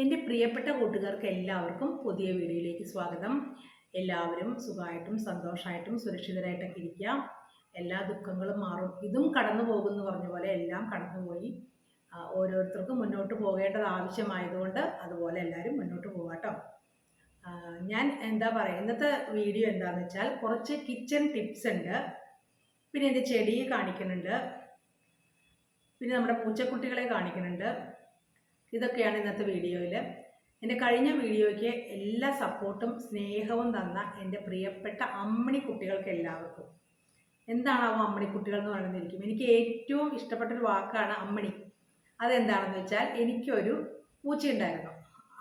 എന്റെ പ്രിയപ്പെട്ട കൂട്ടുകാർക്ക് എല്ലാവർക്കും പുതിയ വീഡിയോയിലേക്ക് സ്വാഗതം. എല്ലാവരും സുഖമായിട്ടും സന്തോഷമായിട്ടും സുരക്ഷിതരായിട്ടൊക്കെ ഇരിക്കുക എല്ലാ ദുഃഖങ്ങളും മാറും. ഇതും കടന്നു പോകുമെന്ന് പറഞ്ഞ പോലെ എല്ലാം കടന്നുപോയി. ഓരോരുത്തർക്കും മുന്നോട്ട് പോകേണ്ടത് ആവശ്യമായതുകൊണ്ട് അതുപോലെ എല്ലാവരും മുന്നോട്ട് പോകാട്ടോ ഞാൻ എന്താ പറയുക ഇന്നത്തെ വീഡിയോ എന്താണെന്ന് വെച്ചാൽ കുറച്ച് കിച്ചൺ ടിപ്സ് ഉണ്ട്. പിന്നെ എന്റെ ചെടി കാണിക്കുന്നുണ്ട്. പിന്നെ നമ്മുടെ പൂച്ചക്കുട്ടികളെ കാണിക്കുന്നുണ്ട്. ഇതൊക്കെയാണ് ഇന്നത്തെ വീഡിയോയിൽ എന്റെ കഴിഞ്ഞ വീഡിയോയ്ക്ക് എല്ലാ സപ്പോർട്ടും സ്നേഹവും തന്ന എന്റെ പ്രിയപ്പെട്ട അമ്മണി കുട്ടികൾക്ക് എല്ലാവർക്കും. എന്താണാവോ അമ്മണി കുട്ടികൾ എന്ന് പറയുന്നതിരിക്കും എനിക്ക്. ഏറ്റവും ഇഷ്ടപ്പെട്ട ഒരു വാക്കാണ് അമ്മണി. അതെന്താണെന്ന് വെച്ചാൽ എനിക്കൊരു പൂച്ചയുണ്ടായിരുന്നു.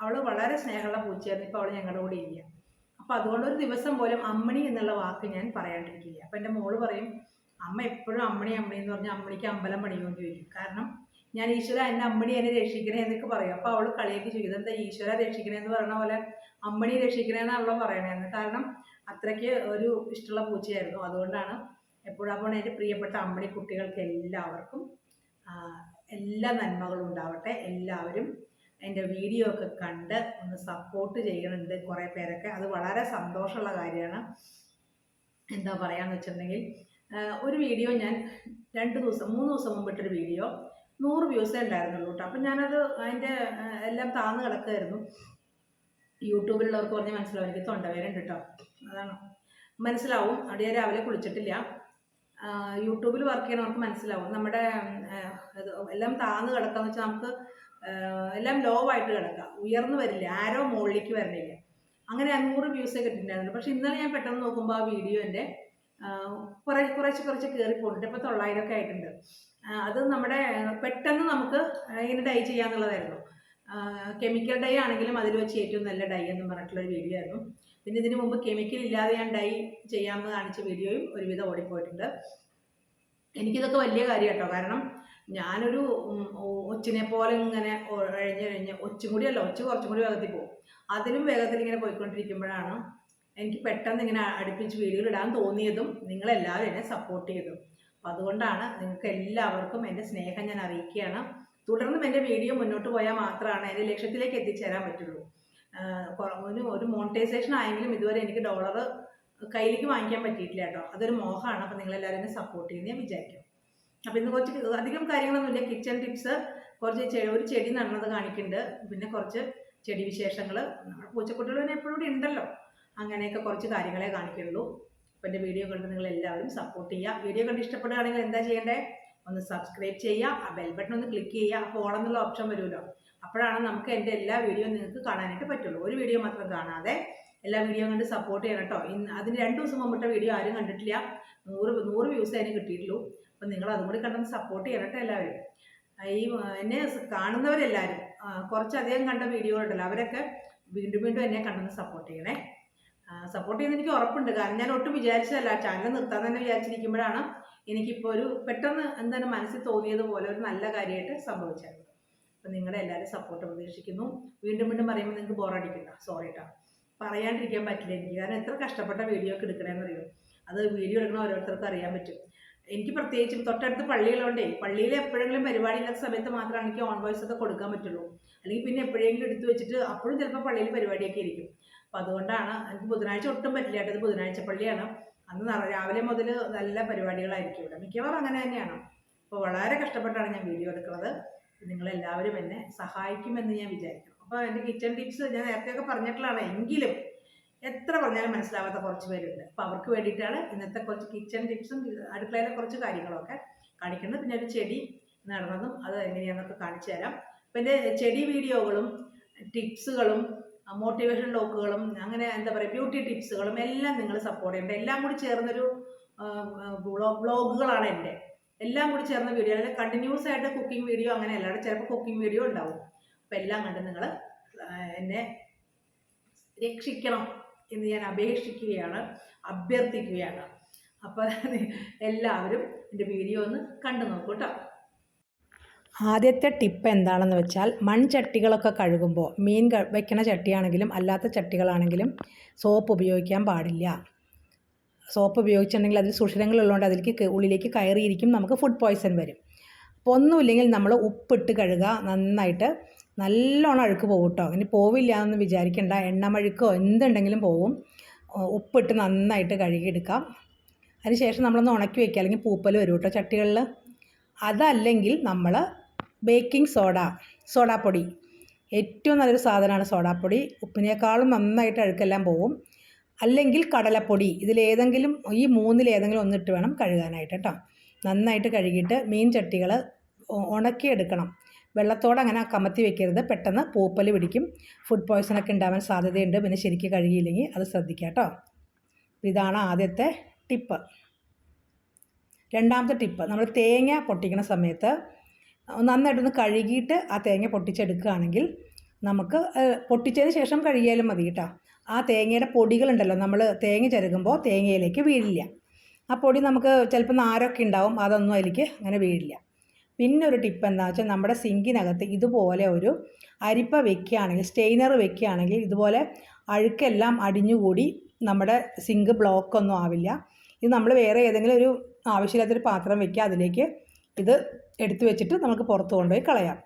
അവൾ വളരെ സ്നേഹമുള്ള പൂച്ചയായിരുന്നു. ഇപ്പോൾ അവൾ ഞങ്ങളുടെ കൂടെ ഇല്ല. അപ്പോൾ അതുകൊണ്ട് ഒരു ദിവസം പോലും അമ്മണി എന്നുള്ള വാക്ക് ഞാൻ പറയാണ്ടിരിക്കില്ല അപ്പോൾ എന്റെ മോൾ പറയും അമ്മ എപ്പോഴും അമ്മണി അമ്മണി എന്ന് പറഞ്ഞാൽ അമ്മണിക്ക് അമ്പലം പണിയുമെന്ന് ചോദിക്കും. കാരണം ഞാൻ ഈശ്വര എന്റെ അമ്മണി എന്നെ രക്ഷിക്കണേ എന്നൊക്കെ പറയും. അപ്പോൾ അവൾ കളിയൊക്കെ ചെയ്തു എന്താ ഈശ്വര രക്ഷിക്കണേ എന്ന് പറയണ പോലെ അമ്മണി രക്ഷിക്കണേന്നാണല്ലോ പറയണേന്ന് കാരണം അത്രയ്ക്ക് ഒരു ഇഷ്ടമുള്ള പൂച്ചയായിരുന്നു. അതുകൊണ്ടാണ് എപ്പോഴും അപ്പോൾ എന്റെ പ്രിയപ്പെട്ട അമ്മണി കുട്ടികൾക്ക് എല്ലാവർക്കും എല്ലാ നന്മകളും ഉണ്ടാവട്ടെ. എല്ലാവരും എന്റെ വീഡിയോ ഒക്കെ കണ്ട് ഒന്ന് സപ്പോർട്ട് ചെയ്യണുണ്ട് കുറേ പേരൊക്കെ. അത് വളരെ സന്തോഷമുള്ള കാര്യമാണ്. എന്താ പറയാന്ന് വെച്ചിട്ടുണ്ടെങ്കിൽ ഒരു വീഡിയോ ഞാൻ രണ്ട് ദിവസം മൂന്ന് ദിവസം മുമ്പിട്ടൊരു വീഡിയോ നൂറ് വ്യൂസേ ഉണ്ടായിരുന്നുള്ളൂ കേട്ടോ അപ്പം ഞാനത് അതിന്റെ എല്ലാം താന്ന് കിടക്കുമായിരുന്നു യൂട്യൂബിലുള്ളവർക്ക് പറഞ്ഞ് മനസ്സിലാവും എനിക്ക് തൊണ്ടവേരുണ്ട് കേട്ടോ അതാണ്. മനസ്സിലാവും. ഞാൻ രാവിലെ കുളിച്ചിട്ടില്ല. യൂട്യൂബിൽ വർക്ക് ചെയ്യണവർക്ക് മനസ്സിലാവും. നമ്മുടെ എല്ലാം താന്ന് കിടക്കാന്ന് വെച്ചാൽ നമുക്ക് എല്ലാം ലോ ആയിട്ട് കിടക്കാം. ഉയർന്നു വരില്ല. ആരോ മുകളിലേക്ക് വരണില്ല. അങ്ങനെ അഞ്ഞൂറ് വ്യൂസേ കിട്ടിയിട്ടുണ്ടായിരുന്നു. പക്ഷെ ഇന്നലെ ഞാൻ പെട്ടെന്ന് നോക്കുമ്പോൾ ആ വീഡിയോ എന്റെ കുറേ കുറച്ച് കുറച്ച് കയറി പോയിട്ടുണ്ട് ഇപ്പോൾ തൊള്ളായിരം ഒക്കെ ആയിട്ടുണ്ട്. അത് നമ്മുടെ പെട്ടെന്ന് നമുക്ക് ഇങ്ങനെ ഡൈ ചെയ്യാന്നുള്ളതായിരുന്നു. കെമിക്കൽ ഡൈ ആണെങ്കിലും അതിൽ വെച്ച് ഏറ്റവും നല്ല ഡൈ എന്ന് പറഞ്ഞിട്ടുള്ളൊരു വീഡിയോ ആയിരുന്നു. പിന്നെ ഇതിനു മുമ്പ് കെമിക്കൽ ഇല്ലാതെ ഞാൻ ഡൈ ചെയ്യാമെന്ന് കാണിച്ച വീഡിയോയും ഒരുവിധം ഓടിപ്പോയിട്ടുണ്ട്. എനിക്കിതൊക്കെ വലിയ കാര്യം കേട്ടോ കാരണം ഞാനൊരു ഒച്ചിനെ പോലെ ഇങ്ങനെ കഴിഞ്ഞ് കഴിഞ്ഞ് ഒച്ചും കൂടിയല്ല ഒച്ച് കുറച്ചും കൂടി വേഗത്തിൽ പോകും. അതിലും വേഗത്തിൽ ഇങ്ങനെ പോയിക്കൊണ്ടിരിക്കുമ്പോഴാണ് എനിക്ക് പെട്ടെന്ന് ഇങ്ങനെ അടുപ്പിച്ച് വീഡിയോ ഇടാൻ തോന്നിയതും നിങ്ങളെല്ലാവരും എന്നെ സപ്പോർട്ട് ചെയ്തതും. അപ്പം അതുകൊണ്ടാണ് നിങ്ങൾക്ക് എല്ലാവർക്കും എന്റെ സ്നേഹം ഞാൻ അറിയിക്കുകയാണ്. തുടർന്നും എന്റെ വീഡിയോ മുന്നോട്ട് പോയാൽ മാത്രമാണ് എന്റെ ലക്ഷ്യത്തിലേക്ക് എത്തിച്ചേരാൻ പറ്റുള്ളൂ. ഒരു മോണിറ്റൈസേഷൻ ആയെങ്കിലും ഇതുവരെ എനിക്ക് ഡോളർ കയ്യിലേക്ക് വാങ്ങിക്കാൻ പറ്റിയിട്ടില്ല കേട്ടോ. അതൊരു മോഹമാണ്. അപ്പോൾ നിങ്ങളെല്ലാവരും എന്നെ സപ്പോർട്ട് ചെയ്യുന്ന ഞാൻ വിചാരിക്കും അപ്പോൾ ഇന്ന് കുറച്ച് അധികം കാര്യങ്ങളൊന്നുമില്ല. കിച്ചൺ ടിപ്സ് കുറച്ച് ചെടി ഒരു ചെടി നടുന്നത് കാണിക്കുന്നുണ്ട്. പിന്നെ കുറച്ച് ചെടി വിശേഷങ്ങൾ നമ്മുടെ പൂച്ചക്കുട്ടികൾ എപ്പോഴും ഉണ്ടല്ലോ. അങ്ങനെയൊക്കെ കുറച്ച് കാര്യങ്ങളെ കാണിക്കുള്ളൂ അപ്പോൾ എന്റെ വീഡിയോ കണ്ട് നിങ്ങൾ എല്ലാവരും സപ്പോർട്ട് ചെയ്യുക. വീഡിയോ കണ്ട് ഇഷ്ടപ്പെടുകയാണെങ്കിൽ എന്താ ചെയ്യേണ്ടേ? ഒന്ന് സബ്സ്ക്രൈബ് ചെയ്യുക. ആ ബെൽ ബട്ടൺ ഒന്ന് ക്ലിക്ക് ചെയ്യുക. അപ്പോൾ ഓളം എന്നുള്ള ഓപ്ഷൻ വരുമല്ലോ. അപ്പോഴാണ് നമുക്ക് എന്റെ എല്ലാ വീഡിയോ നിങ്ങൾക്ക് കാണാനായിട്ട് പറ്റുള്ളൂ. ഒരു വീഡിയോ മാത്രം കാണാതെ എല്ലാ വീഡിയോ കണ്ട് സപ്പോർട്ട് ചെയ്യണം കേട്ടോ. ഇന്ന് അതിന് രണ്ട് ദിവസം മുമ്പിട്ട വീഡിയോ ആരും കണ്ടിട്ടില്ല. നൂറ് നൂറ് വ്യൂസ് അതിന് കിട്ടിയിട്ടുള്ളൂ. അപ്പം നിങ്ങൾ അതും കൂടി കണ്ടൊന്ന് സപ്പോർട്ട് ചെയ്യണം കേട്ടോ എല്ലാവരും. ഈ എന്നെ കാണുന്നവരെല്ലാവരും കുറച്ചധികം കണ്ട വീഡിയോകളുണ്ടല്ലോ അവരൊക്കെ വീണ്ടും വീണ്ടും എന്നെ കണ്ടൊന്ന് സപ്പോർട്ട് ചെയ്യണേ. സപ്പോർട്ട് ചെയ്യുന്ന എനിക്ക് ഉറപ്പുണ്ട്. കാരണം ഞാൻ ഒട്ടും വിചാരിച്ചതല്ല. ചാനൽ നിർത്താൻ തന്നെ വിചാരിച്ചിരിക്കുമ്പോഴാണ് എനിക്കിപ്പോൾ ഒരു പെട്ടെന്ന് എന്താണ് മനസ്സിൽ തോന്നിയതുപോലെ ഒരു നല്ല കാര്യമായിട്ട് സംഭവിച്ചത്. അപ്പം നിങ്ങളുടെ എല്ലാവരും സപ്പോർട്ട് പ്രതീക്ഷിക്കുന്നു. വീണ്ടും വീണ്ടും പറയുമ്പോൾ നിങ്ങൾക്ക് ബോറടിക്കണ്ട സോറി കേട്ടോ പറയാണ്ടിരിക്കാൻ പറ്റില്ല എനിക്ക്. കാരണം എത്ര കഷ്ടപ്പെട്ട വീഡിയോ ഒക്കെ എടുക്കണമെന്ന് അറിയോ അത് വീഡിയോ എടുക്കണ ഓരോരുത്തർക്കും അറിയാൻ പറ്റും. എനിക്ക് പ്രത്യേകിച്ചും തൊട്ടടുത്ത് പള്ളികളുണ്ടേ പള്ളിയിൽ എപ്പോഴെങ്കിലും പരിപാടി ഇല്ലാത്ത സമയത്ത് മാത്രമാണ് എനിക്ക് ഓൺ വോയിസ് ഒക്കെ കൊടുക്കാൻ പറ്റുള്ളൂ. അല്ലെങ്കിൽ പിന്നെ എപ്പോഴെങ്കിലും എടുത്തു വെച്ചിട്ട് അപ്പോഴും ചിലപ്പോൾ പള്ളിയിൽ പരിപാടിയൊക്കെ ഇരിക്കും അപ്പോൾ അതുകൊണ്ടാണ് എനിക്ക് ബുധനാഴ്ച ഒട്ടും പറ്റില്ല കേട്ടോ. ബുധനാഴ്ച പള്ളിയാണ്. അന്ന് രാവിലെ മുതൽ നല്ല പരിപാടികളായിരിക്കും ഇവിടെ. മിക്കവാറും അങ്ങനെ തന്നെയാണ്. അപ്പോൾ വളരെ കഷ്ടപ്പെട്ടാണ് ഞാൻ വീഡിയോ എടുക്കുന്നത്. നിങ്ങളെല്ലാവരും എന്നെ സഹായിക്കുമെന്ന് ഞാൻ വിചാരിക്കുന്നു. അപ്പോൾ എന്റെ കിച്ചൺ ടിപ്സ് ഞാൻ നേരത്തെയൊക്കെ പറഞ്ഞിട്ടുള്ളതാണ്. എങ്കിലും എത്ര പറഞ്ഞാലും മനസ്സിലാവാത്ത കുറച്ച് പേരുണ്ട്. അപ്പോൾ അവർക്ക് വേണ്ടിയിട്ടാണ് ഇന്നത്തെ കുറച്ച് കിച്ചൺ ടിപ്സും അടുക്കളയിലെ കുറച്ച് കാര്യങ്ങളൊക്കെ കാണിക്കുന്നത്. പിന്നെ ഒരു ചെടി നടന്നതും അത് എങ്ങനെയാണെന്നൊക്കെ കാണിച്ചു തരാം. അപ്പം എന്റെ ചെടി വീഡിയോകളും ടിപ്സുകളും മോട്ടിവേഷൻ ടോക്കുകളും അങ്ങനെ എന്താ പറയുക ബ്യൂട്ടി ടിപ്സുകളും എല്ലാം നിങ്ങൾ സപ്പോർട്ട് ചെയ്യേണ്ട. എല്ലാം കൂടി ചേർന്നൊരു ബ്ലോഗുകളാണ് എന്റെ. എല്ലാം കൂടി ചേർന്ന വീഡിയോ അല്ലെങ്കിൽ കണ്ടിന്യൂസ് ആയിട്ട് കുക്കിംഗ് വീഡിയോ അങ്ങനെ അല്ലാതെ ചിലപ്പോൾ കുക്കിംഗ് വീഡിയോ ഉണ്ടാവും. അപ്പം എല്ലാം കണ്ട് നിങ്ങൾ എന്നെ രക്ഷിക്കണം എന്ന് ഞാൻ അപേക്ഷിക്കുകയാണ് അഭ്യർത്ഥിക്കുകയാണ്. അപ്പോൾ എല്ലാവരും എന്റെ വീഡിയോ ഒന്ന് കണ്ടു നോക്കൂ കേട്ടോ. ആദ്യത്തെ ടിപ്പ് എന്താണെന്ന് വെച്ചാൽ മൺചട്ടികളൊക്കെ കഴുകുമ്പോൾ മീൻ വയ്ക്കുന്ന ചട്ടിയാണെങ്കിലും അല്ലാത്ത ചട്ടികളാണെങ്കിലും സോപ്പ് ഉപയോഗിക്കാൻ പാടില്ല. സോപ്പ് ഉപയോഗിച്ചിട്ടുണ്ടെങ്കിൽ അതിൽ സുഷിരങ്ങളുള്ളതുകൊണ്ട് അതിലേക്ക് ഉള്ളിലേക്ക് കയറിയിരിക്കും നമുക്ക് ഫുഡ് പോയ്സൺ വരും. അപ്പോൾ ഒന്നുമില്ലെങ്കിൽ നമ്മൾ ഉപ്പിട്ട് കഴുകുക നന്നായിട്ട് നല്ലോണം അഴുക്ക് പോകും കേട്ടോ. ഇനി പോവില്ല എന്ന് വിചാരിക്കേണ്ട. എണ്ണമഴുക്കോ എന്തുണ്ടെങ്കിലും പോവും. ഉപ്പിട്ട് നന്നായിട്ട് കഴുകിയെടുക്കാം. അതിനുശേഷം നമ്മളൊന്ന് ഉണക്കി വയ്ക്കുക അല്ലെങ്കിൽ പൂപ്പൽ വരും കേട്ടോ ചട്ടികളിൽ. അതല്ലെങ്കിൽ നമ്മൾ ബേക്കിംഗ് സോഡ സോഡാപ്പൊടി. ഏറ്റവും നല്ലൊരു സാധനമാണ് സോഡാപ്പൊടി. ഉപ്പിനേക്കാളും നന്നായിട്ട് അഴുക്കെല്ലാം പോവും. അല്ലെങ്കിൽ കടലപ്പൊടി ഇതിലേതെങ്കിലും ഈ മൂന്നിലേതെങ്കിലും ഒന്നിട്ട് വേണം കഴുകാനായിട്ട് കേട്ടോ. നന്നായിട്ട് കഴുകിയിട്ട് മീൻ ചട്ടികൾ ഉണക്കിയെടുക്കണം. വെള്ളത്തോടെ അങ്ങനെ കമത്തി വെക്കരുത്. പെട്ടെന്ന് പൂപ്പൽ പിടിക്കും. ഫുഡ് പോയ്സണൊക്കെ ഉണ്ടാവാൻ സാധ്യതയുണ്ട്. പിന്നെ ശരിക്കും കഴുകിയില്ലെങ്കിൽ അത് ശ്രദ്ധിക്കുക കേട്ടോ. ഇതാണ് ആദ്യത്തെ ടിപ്പ്. രണ്ടാമത്തെ ടിപ്പ് നമ്മൾ തേങ്ങ പൊട്ടിക്കുന്ന സമയത്ത് നന്നായിട്ടൊന്ന് കഴുകിയിട്ട് ആ തേങ്ങ പൊട്ടിച്ചെടുക്കുകയാണെങ്കിൽ നമുക്ക് പൊട്ടിച്ചതിന് ശേഷം കഴുകിയാലും മതി കേട്ടോ. ആ തേങ്ങയുടെ പൊടികളുണ്ടല്ലോ നമ്മൾ തേങ്ങ ചെരുകുമ്പോൾ തേങ്ങയിലേക്ക് വീഴില്ല. ആ പൊടി നമുക്ക് ചിലപ്പോൾ നാരൊക്കെ ഉണ്ടാവും അതൊന്നും അതിലേക്ക് അങ്ങനെ വീഴില്ല. പിന്നെ ഒരു ടിപ്പ് എന്താ വെച്ചാൽ നമ്മുടെ സിങ്കിനകത്ത് ഇതുപോലെ ഒരു അരിപ്പ വെക്കുകയാണെങ്കിൽ സ്റ്റെയിനർ വെക്കുകയാണെങ്കിൽ ഇതുപോലെ അഴുക്കെല്ലാം അടിഞ്ഞുകൂടി നമ്മുടെ സിങ്ക് ബ്ലോക്കൊന്നും ആവില്ല. ഇത് നമ്മൾ വേറെ ഏതെങ്കിലും ഒരു ആവശ്യമില്ലാത്തൊരു പാത്രം വെക്കുക അതിലേക്ക് ഇത് എടുത്തു വെച്ചിട്ട് നമുക്ക് പുറത്ത് കൊണ്ടുപോയി കളയാം.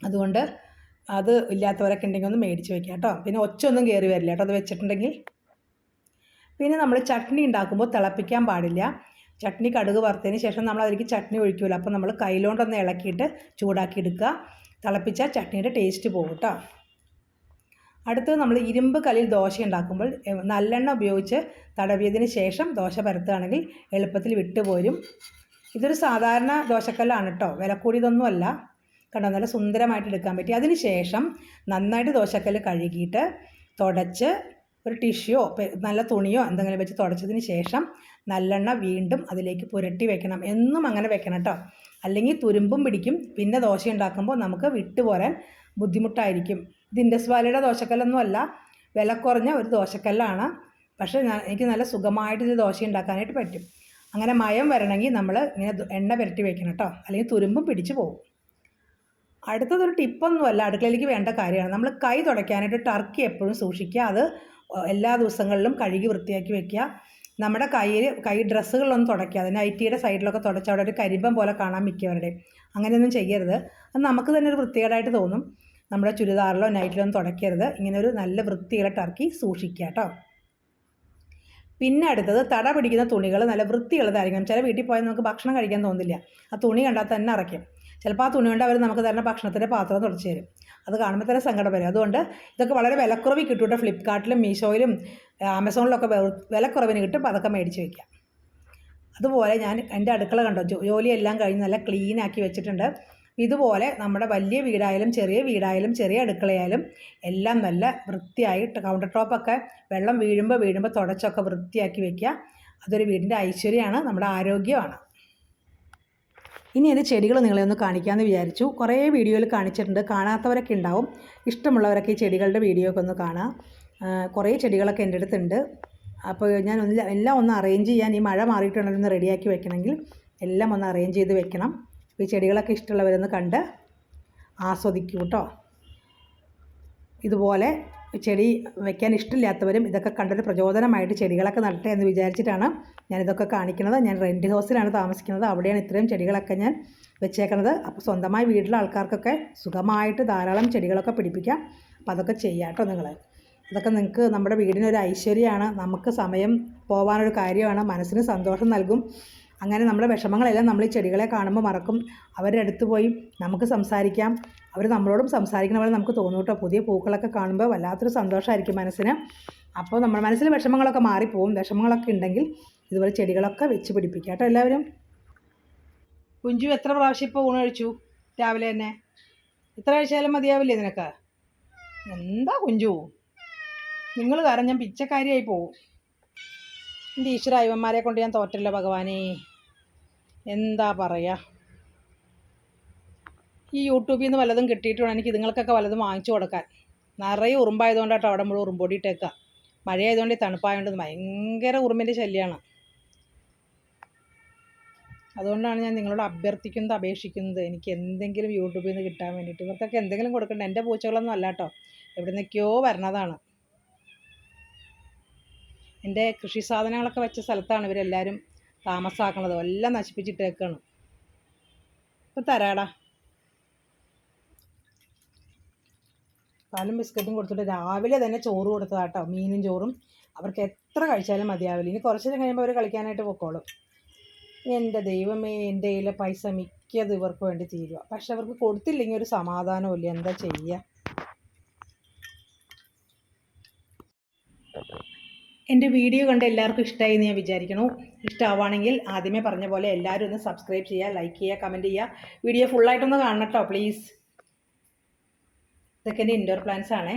അതുകൊണ്ട് അത് ഇല്ലാത്തവരൊക്കെ ഉണ്ടെങ്കിൽ ഒന്ന് മേടിച്ച് വെക്കാം കേട്ടോ. പിന്നെ ഒച്ച ഒന്നും കയറി വരില്ല കേട്ടോ. അത് വെച്ചിട്ടുണ്ടെങ്കിൽ പിന്നെ നമ്മൾ ചട്നി ഉണ്ടാക്കുമ്പോൾ തിളപ്പിക്കാൻ പാടില്ല. ചട്നി കടുക് വറുത്തതിന് ശേഷം നമ്മൾ അതിലേക്ക് ചട്നി ഒഴിക്കുമല്ലോ അപ്പോൾ നമ്മൾ കയ്യിലോണ്ടൊന്ന് ഇളക്കിയിട്ട് ചൂടാക്കി എടുക്കുക. തിളപ്പിച്ചാൽ ചട്നിയുടെ ടേസ്റ്റ് പോകും കേട്ടോ. അടുത്തത് നമ്മൾ ഇരുമ്പ് കല്ലിൽ ദോശ ഉണ്ടാക്കുമ്പോൾ നല്ലെണ്ണ ഉപയോഗിച്ച് തടവിയതിന് ശേഷം ദോശ പരത്തുകയാണെങ്കിൽ എളുപ്പത്തിൽ വിട്ടുപോരും. ഇതൊരു സാധാരണ ദോശക്കല്ലാണ് കേട്ടോ വില കൂടിയതൊന്നുമല്ല കണ്ടോ? നല്ല സുന്ദരമായിട്ട് എടുക്കാൻ പറ്റി. അതിന് ശേഷം നന്നായിട്ട് ദോശക്കല്ല് കഴുകിയിട്ട് തുടച്ച് ഒരു ടിഷ്യോ നല്ല തുണിയോ എന്തെങ്കിലും വെച്ച് തുടച്ചതിന് ശേഷം നല്ലെണ്ണ വീണ്ടും അതിലേക്ക് പുരട്ടി വെക്കണം. എന്നും അങ്ങനെ വെക്കണം കേട്ടോ അല്ലെങ്കിൽ തുരുമ്പും പിടിക്കും. പിന്നെ ദോശ ഉണ്ടാക്കുമ്പോൾ നമുക്ക് വിട്ടുപോരാൻ ബുദ്ധിമുട്ടായിരിക്കും. ഇത് ഇൻഡസ് വാലിയുടെ ദോശക്കല്ലൊന്നും അല്ല വില കുറഞ്ഞ ഒരു ദോശക്കല്ലാണ്. പക്ഷേ എനിക്ക് നല്ല സുഖമായിട്ട് ഇത് ദോശ ഉണ്ടാക്കാനായിട്ട് പറ്റും. അങ്ങനെ മയം വരണമെങ്കിൽ നമ്മൾ ഇങ്ങനെ എണ്ണ പുരട്ടി വെക്കണം കേട്ടോ. അല്ലെങ്കിൽ തുരുമ്പും പിടിച്ചു പോകും. അടുത്തതൊരു ടിപ്പൊന്നുമല്ല അടുക്കളയിലേക്ക് വേണ്ട കാര്യമാണ്. നമ്മൾ കൈ തുടയ്ക്കാനായിട്ട് ടർക്കി എപ്പോഴും സൂക്ഷിക്കുക. അത് എല്ലാ ദിവസങ്ങളിലും കഴുകി വൃത്തിയാക്കി വെക്കുക. നമ്മുടെ കയ്യിൽ കൈ ഡ്രസ്സുകളിലൊന്നും തുടയ്ക്കുക. അത് നൈറ്റിയുടെ സൈഡിലൊക്കെ തുടച്ച അവിടെ ഒരു കരിമ്പം പോലെ കാണാൻ മിക്കവരുടെയും. അങ്ങനെയൊന്നും ചെയ്യരുത്. അത് നമുക്ക് തന്നെ ഒരു വൃത്തികേടായിട്ട് തോന്നും. നമ്മുടെ ചുരിദാറിലോ നൈറ്റിലോ ഒന്നും തുടയ്ക്കരുത്. ഇങ്ങനെ ഒരു നല്ല വൃത്തിയുള്ള ടർക്കി സൂക്ഷിക്കുക കേട്ടോ. പിന്നെ അടുത്തത് തട പിടിക്കുന്ന തുണികൾ നല്ല വൃത്തിയുള്ളതായിരിക്കണം. ചില വീട്ടിൽ പോയാൽ നമുക്ക് ഭക്ഷണം കഴിക്കാൻ തോന്നില്ല. ആ തുണി കണ്ടാൽ തന്നെ അറയ്ക്കും. ചിലപ്പോൾ ആ തുണി കൊണ്ട് അവർ നമുക്ക് തരുന്ന ഭക്ഷണത്തിന്റെ പാത്രം തുടച്ച് തരും. അത് കാണുമ്പോൾ തന്നെ സങ്കടം വരും. അതുകൊണ്ട് ഇതൊക്കെ വളരെ വിലക്കുറവിൽ കിട്ടും കേട്ടോ. ഫ്ലിപ്കാർട്ടിലും മീഷോയിലും ആമസോണിലൊക്കെ വിലക്കുറവിന് കിട്ടും. അതൊക്കെ മേടിച്ച് വയ്ക്കാം. അതുപോലെ ഞാൻ എന്റെ അടുക്കള കണ്ടോ ജോലിയെല്ലാം കഴിഞ്ഞ് നല്ല ക്ലീനാക്കി വെച്ചിട്ടുണ്ട്. ഇതുപോലെ നമ്മുടെ വലിയ വീടായാലും ചെറിയ വീടായാലും ചെറിയ അടുക്കളയായാലും എല്ലാം നല്ല വൃത്തിയായിട്ട് കൗണ്ടർ ടോപ്പൊക്കെ വെള്ളം വീഴുമ്പോൾ വീഴുമ്പോൾ തുടച്ചൊക്കെ വൃത്തിയാക്കി വെക്കുക. അതൊരു വീടിന്റെ ഐശ്വര്യമാണ് നമ്മുടെ ആരോഗ്യമാണ്. ഇനി എന്റെ ചെടികൾ നിങ്ങളെ ഒന്ന് കാണിക്കാമെന്ന് വിചാരിച്ചു. കുറേ വീഡിയോയിൽ കാണിച്ചിട്ടുണ്ട്. കാണാത്തവരൊക്കെ ഉണ്ടാവും. ഇഷ്ടമുള്ളവരൊക്കെ ഈ ചെടികളുടെ വീഡിയോ ഒക്കെ ഒന്ന് കാണാം. കുറേ ചെടികളൊക്കെ എന്റെ അടുത്തുണ്ട്. അപ്പോൾ ഞാൻ എല്ലാം ഒന്ന് അറേഞ്ച് ചെയ്യാൻ ഈ മഴ മാറിയിട്ടുണ്ടെങ്കിൽ ഒന്ന് റെഡിയാക്കി വെക്കണമെങ്കിൽ എല്ലാം ഒന്ന് അറേഞ്ച് ചെയ്ത് വെക്കണം. ഈ ചെടികളൊക്കെ ഇഷ്ടമുള്ളവരൊന്ന് കണ്ട് ആസ്വദിക്കൂ കേട്ടോ. ഇതുപോലെ ചെടി വെക്കാൻ ഇഷ്ടമില്ലാത്തവരും ഇതൊക്കെ കണ്ടൊരു പ്രചോദനമായിട്ട് ചെടികളൊക്കെ നടട്ടെ എന്ന് വിചാരിച്ചിട്ടാണ് ഞാനിതൊക്കെ കാണിക്കുന്നത്. ഞാൻ റെന്റ് ഹൗസിലാണ് താമസിക്കുന്നത്. അവിടെയാണ് ഇത്രയും ചെടികളൊക്കെ ഞാൻ വെച്ചേക്കുന്നത് അപ്പോൾ സ്വന്തമായി വീട്ടിലെ ആൾക്കാർക്കൊക്കെ സുഖമായിട്ട് ധാരാളം ചെടികളൊക്കെ പിടിപ്പിക്കാം. അപ്പോൾ അതൊക്കെ ചെയ്യാം കേട്ടോ നിങ്ങൾ അതൊക്കെ നിങ്ങൾക്ക് നമ്മുടെ വീടിനൊരു ഐശ്വര്യമാണ്. നമുക്ക് സമയം പോകാനൊരു കാര്യമാണ്. മനസ്സിന് സന്തോഷം നൽകും. അങ്ങനെ നമ്മുടെ വിഷമങ്ങളെല്ലാം നമ്മൾ ഈ ചെടികളെ കാണുമ്പോൾ മറക്കും. അവരുടെ അടുത്ത് പോയി നമുക്ക് സംസാരിക്കാം. അവർ നമ്മളോടും സംസാരിക്കണ പോലെ നമുക്ക് തോന്നും കേട്ടോ. പുതിയ പൂക്കളൊക്കെ കാണുമ്പോൾ വല്ലാത്തൊരു സന്തോഷമായിരിക്കും മനസ്സിന്. അപ്പോൾ നമ്മുടെ മനസ്സിലെ വിഷമങ്ങളൊക്കെ മാറിപ്പോവും. വിഷമങ്ങളൊക്കെ ഉണ്ടെങ്കിൽ ഇതുപോലെ ചെടികളൊക്കെ വെച്ച് പിടിപ്പിക്കുക കേട്ടോ എല്ലാവരും. കുഞ്ചു എത്ര പ്രാവശ്യം ഇപ്പോൾ ഊണ് കഴിച്ചു? രാവിലെ തന്നെ. എത്ര കഴിച്ചാലും മതിയാവില്ലേ നിനക്ക്? എന്താ കുഞ്ചു? നിങ്ങൾ കാരണം ഞാൻ പിച്ചക്കാരിയായി പോവും. എന്റെ ഈശ്വര ഇവന്മാരെ കൊണ്ട് ഞാൻ തോറ്റല്ല ഭഗവാനെ. എന്താ പറയുക ഈ യൂട്യൂബിൽ നിന്ന് വല്ലതും കിട്ടിയിട്ടുണ്ട് എനിക്ക് ഇതുങ്ങൾക്കൊക്കെ വല്ലതും വാങ്ങിച്ചു കൊടുക്കാൻ. നിറയെ ഉറുമ്പായതുകൊണ്ടാട്ടോ അവിടെ മുഴുവൻ ഉറുമ്പൊടിയിട്ടേക്കുക. മഴയായതുകൊണ്ട് തണുപ്പായതുകൊണ്ട് ഭയങ്കര ഉറുമ്പിന്റെ ശല്യമാണ്. അതുകൊണ്ടാണ് ഞാൻ നിങ്ങളോട് അഭ്യർത്ഥിക്കുന്നത് അപേക്ഷിക്കുന്നത്. എനിക്ക് എന്തെങ്കിലും യൂട്യൂബിൽ നിന്ന് കിട്ടാൻ വേണ്ടിയിട്ട്. ഇവർക്കൊക്കെ എന്തെങ്കിലും കൊടുക്കണ്ട. എന്റെ പൂച്ചകളൊന്നും അല്ല കേട്ടോ എവിടെ നിന്നൊക്കെയോ വരണതാണ്. എന്റെ കൃഷി സാധനങ്ങളൊക്കെ വെച്ച സ്ഥലത്താണ് ഇവരെല്ലാവരും താമസാക്കണത്. എല്ലാം നശിപ്പിച്ചിട്ടേക്കാണ്. ഇപ്പം തരാടാ. പാലും ബിസ്ക്കറ്റും കൊടുത്തിട്ട് രാവിലെ തന്നെ ചോറ് കൊടുത്തതാട്ടോ. മീനും ചോറും. അവർക്ക് എത്ര കഴിച്ചാലും മതിയാവില്ല. ഇനി കുറച്ച് നേരം കഴിയുമ്പോൾ അവർ കളിക്കാനായിട്ട് പൊക്കോളും. എന്റെ ദൈവമേ എന്റെ കയ്യിലെ പൈസ മിക്കത് ഇവർക്ക് വേണ്ടി തീരുക പക്ഷെ അവർക്ക് കൊടുത്തില്ലെങ്കിൽ ഒരു സമാധാനമില്ല എന്താ ചെയ്യുക എന്റെ വീഡിയോ കണ്ട് എല്ലാവർക്കും ഇഷ്ടമായി എന്ന് ഞാൻ വിചാരിക്കണു ഇഷ്ടമാവുകയാണെങ്കിൽ ആദ്യമേ പറഞ്ഞ പോലെ എല്ലാവരും ഒന്ന് സബ്സ്ക്രൈബ് ചെയ്യുക ലൈക്ക് ചെയ്യുക കമന്റ് ചെയ്യുക. വീഡിയോ ഫുള്ളായിട്ടൊന്ന് കാണണം പ്ലീസ് ഇതൊക്കെ എന്റെ ഇൻഡോർ പ്ലാന്റ്സ് ആണേ.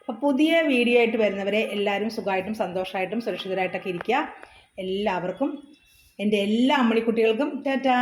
അപ്പോൾ പുതിയ വീഡിയോ ആയിട്ട് വരുന്നവരെ എല്ലാവരും സുഖമായിട്ടും സന്തോഷമായിട്ടും സുരക്ഷിതരായിട്ടൊക്കെ ഇരിക്കുക. എല്ലാവർക്കും എന്റെ എല്ലാ അമ്മണിക്കുട്ടികൾക്കും ടാറ്റാ!